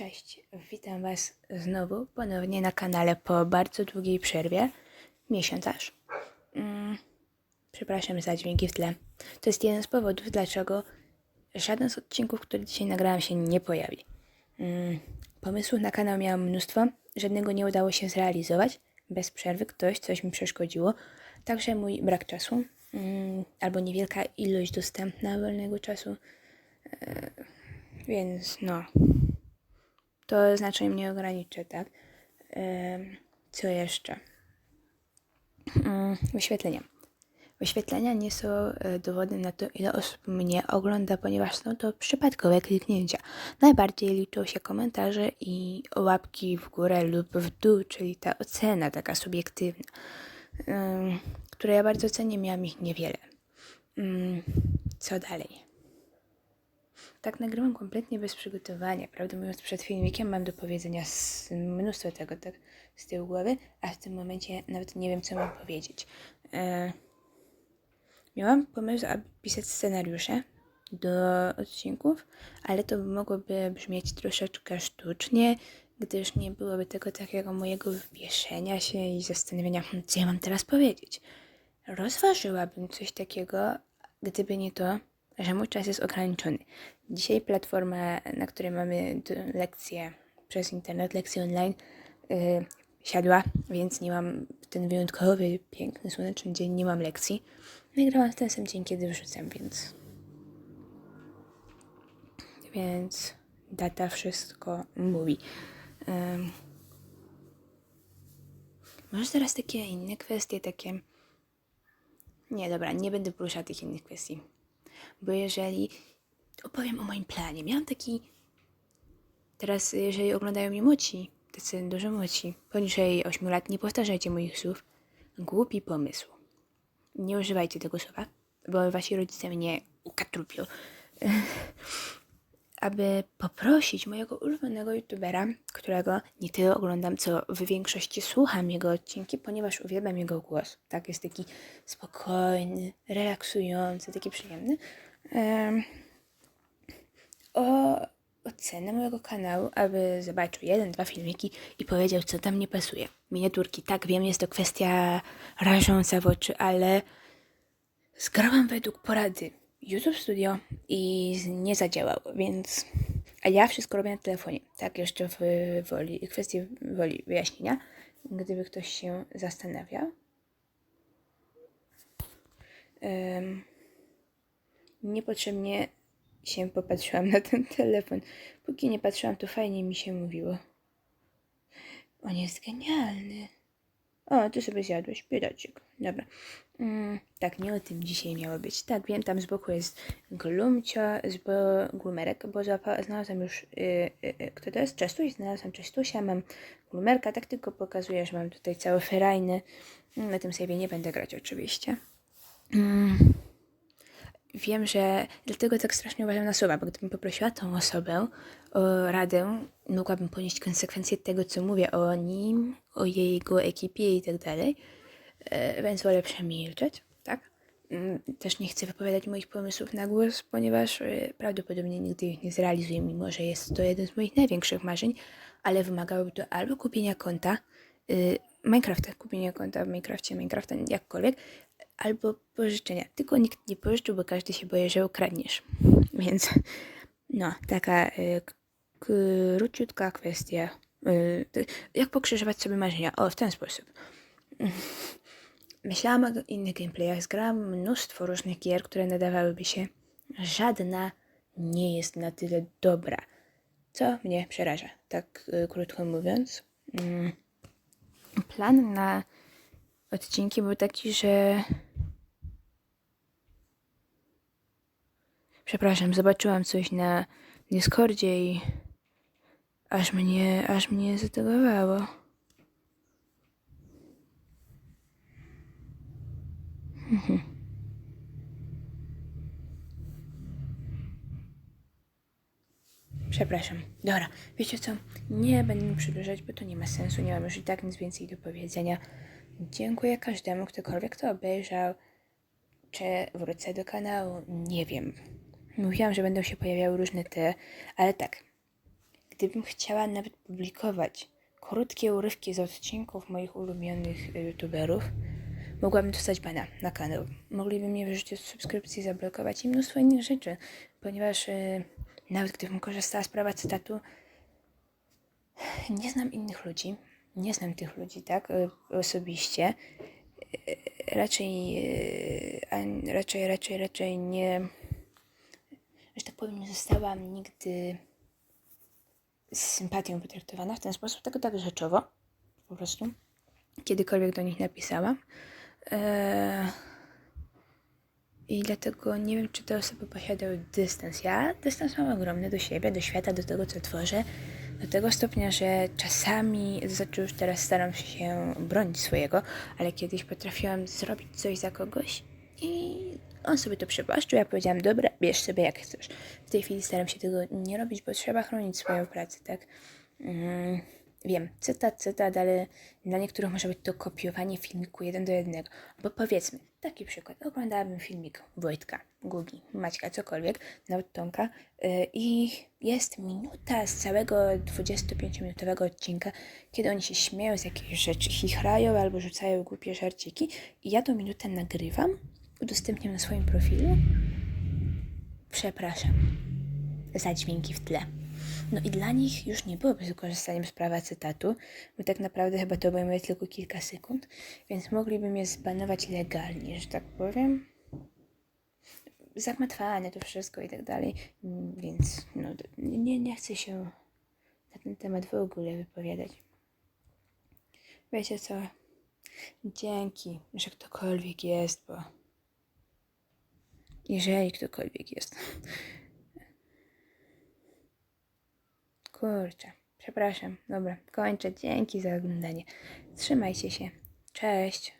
Cześć, witam Was znowu ponownie na kanale po bardzo długiej przerwie. Miesiąc aż. Mm, przepraszam za dźwięki w tle. To jest jeden z powodów, dlaczego żaden z odcinków, który dzisiaj nagrałam, się nie pojawi. Mm, pomysłów na kanał miałam mnóstwo, żadnego nie udało się zrealizować. Bez przerwy ktoś coś mi przeszkodziło. Także mój brak czasu, mm, albo niewielka ilość dostępna wolnego czasu. E, więc no, to znacznie mnie ograniczy, tak? Co jeszcze? Mm, Wyświetlenia. Wyświetlenia nie są e, dowodem na to, ile osób mnie ogląda, ponieważ są to przypadkowe kliknięcia. Najbardziej liczą się komentarze i łapki w górę lub w dół, czyli ta ocena taka subiektywna, em, której ja bardzo cenię, miałam ich niewiele. Mm, Co dalej? Tak nagrywam kompletnie bez przygotowania. Prawdę mówiąc, przed filmikiem mam do powiedzenia mnóstwo tego tak z tyłu głowy, a w tym momencie nawet nie wiem, co mam powiedzieć. E, miałam pomysł, aby pisać scenariusze do odcinków, ale to mogłoby brzmieć troszeczkę sztucznie, gdyż nie byłoby tego takiego mojego wywieszenia się i zastanawiania, "Hmm, co ja mam teraz powiedzieć. Rozważyłabym coś takiego, gdyby nie to, że mój czas jest ograniczony. Dzisiaj platforma, na której mamy lekcje przez internet, lekcje online, yy, siadła, więc nie mam w ten wyjątkowy, piękny, słoneczny dzień, nie mam lekcji. Nagrałam ten sam dzień, kiedy wrzucam, więc... Więc data wszystko mówi. Może teraz takie inne kwestie, takie... Nie, dobra, nie będę poruszała tych innych kwestii. Bo jeżeli opowiem o moim planie, miałam taki. Teraz, jeżeli oglądają mnie młodsi, tacy dużo młodsi, poniżej 8 lat, nie powtarzajcie moich słów. Głupi pomysł. Nie używajcie tego słowa, bo wasi rodzice mnie ukatrupią. Aby poprosić mojego ulubionego youtubera, którego nie tyle oglądam, co w większości słucham jego odcinki, ponieważ uwielbiam jego głos. Tak, jest taki spokojny, relaksujący, taki przyjemny. Em, o ocenę mojego kanału, aby zobaczył jeden, dwa filmiki i powiedział, co tam nie pasuje. Miniaturki, tak, wiem, jest to kwestia rażąca w oczy, ale zgrałam według porady YouTube Studio i nie zadziałał, więc... A ja wszystko robię na telefonie. Tak, jeszcze w woli, kwestii woli wyjaśnienia, gdyby ktoś się zastanawiał. Em, niepotrzebnie się popatrzyłam na ten telefon. Póki nie patrzyłam, to fajnie mi się mówiło. On jest genialny. O, ty sobie zjadłeś, biedacik. Dobra. Mm, tak, nie o tym dzisiaj miało być. Tak, wiem, tam z boku jest glumcio, z bo, glumerek, bo znalazłam już, y, y, y, kto to jest? Czestuś? Znalazłam Czestusia, mam glumerka, tak tylko pokazuję, że mam tutaj całe ferajny. Na tym sobie nie będę grać oczywiście. Mm. Wiem, że dlatego tak strasznie uważam na słowa, bo gdybym poprosiła tą osobę o radę, mogłabym ponieść konsekwencje tego, co mówię o nim, o jego ekipie i tak dalej, E, więc wolę przemilczeć, tak? Mm, Też nie chcę wypowiadać moich pomysłów na głos, ponieważ e, prawdopodobnie nigdy ich nie zrealizuję, mimo że jest to jeden z moich największych marzeń, ale wymagałoby to albo kupienia konta, y, Minecrafta, kupienia konta w Minecrafcie, Minecrafta, jakkolwiek, albo pożyczenia. Tylko nikt nie pożyczył, bo każdy się boi, że ukradniesz. Więc no, taka y, króciutka kwestia. Y, jak pokrzyżować sobie marzenia? O, w ten sposób. Myślałam o innych gameplayach, zgrałam mnóstwo różnych gier, które nadawałyby się. Żadna nie jest na tyle dobra, co mnie przeraża, tak y, krótko mówiąc. Mm. Plan na odcinki był taki, że Przepraszam, zobaczyłam coś na Discordzie i aż mnie, aż mnie zategowało. Przepraszam. Dobra, wiecie co? Nie będę przedłużać, bo to nie ma sensu. Nie mam już i tak nic więcej do powiedzenia. Dziękuję każdemu, ktokolwiek to obejrzał. Czy wrócę do kanału? Nie wiem. Mówiłam, że będą się pojawiały różne te, ale tak. gdybym chciała nawet publikować krótkie urywki z odcinków moich ulubionych y, youtuberów, mogłabym dostać bana na kanał. Mogliby mnie wyrzucić z subskrypcji, zablokować i mnóstwo innych rzeczy, ponieważ y, nawet gdybym korzystała z prawa cytatu, nie znam innych ludzi, nie znam tych ludzi, tak, y, osobiście. Y, Raczej, raczej, raczej, raczej nie, że tak powiem, nie zostałam nigdy z sympatią potraktowana w ten sposób, tylko tak rzeczowo, po prostu. Kiedykolwiek do nich napisałam. Eee, I dlatego nie wiem, czy te osoby posiadają dystans. Ja dystans mam ogromny do siebie, do świata, do tego, co tworzę. Do tego stopnia, że czasami, znaczy już teraz staram się bronić swojego, ale kiedyś potrafiłam zrobić coś za kogoś i on sobie to przepłaszczył. Ja powiedziałam, dobra, bierz sobie jak chcesz. W tej chwili staram się tego nie robić, bo trzeba chronić swoją pracę, tak? Mm, wiem, cytat, cytat, ale dla niektórych może być to kopiowanie filmiku jeden do jednego. Bo powiedzmy, taki przykład. Oglądałabym filmik Wojtka, Gugi, Maćka, cokolwiek, nawet Tomka yy, i jest minuta z całego 25-minutowego odcinka, kiedy oni się śmieją z jakichś rzeczy, chichrają albo rzucają głupie żarciki i ja tą minutę nagrywam, udostępniam na swoim profilu. Przepraszam za dźwięki w tle. No i dla nich już nie byłoby wykorzystaniem z prawa cytatu, bo tak naprawdę chyba to obejmuje tylko kilka sekund, więc mogliby mnie zbanować legalnie, że tak powiem. Zagmatwane to wszystko i tak dalej, więc no, nie, nie chcę się na ten temat w ogóle wypowiadać. Wiecie co? Dzięki, że ktokolwiek jest, bo jeżeli ktokolwiek jest, Kurczę, przepraszam. Dobra, kończę. Dzięki za oglądanie. Trzymajcie się. Cześć.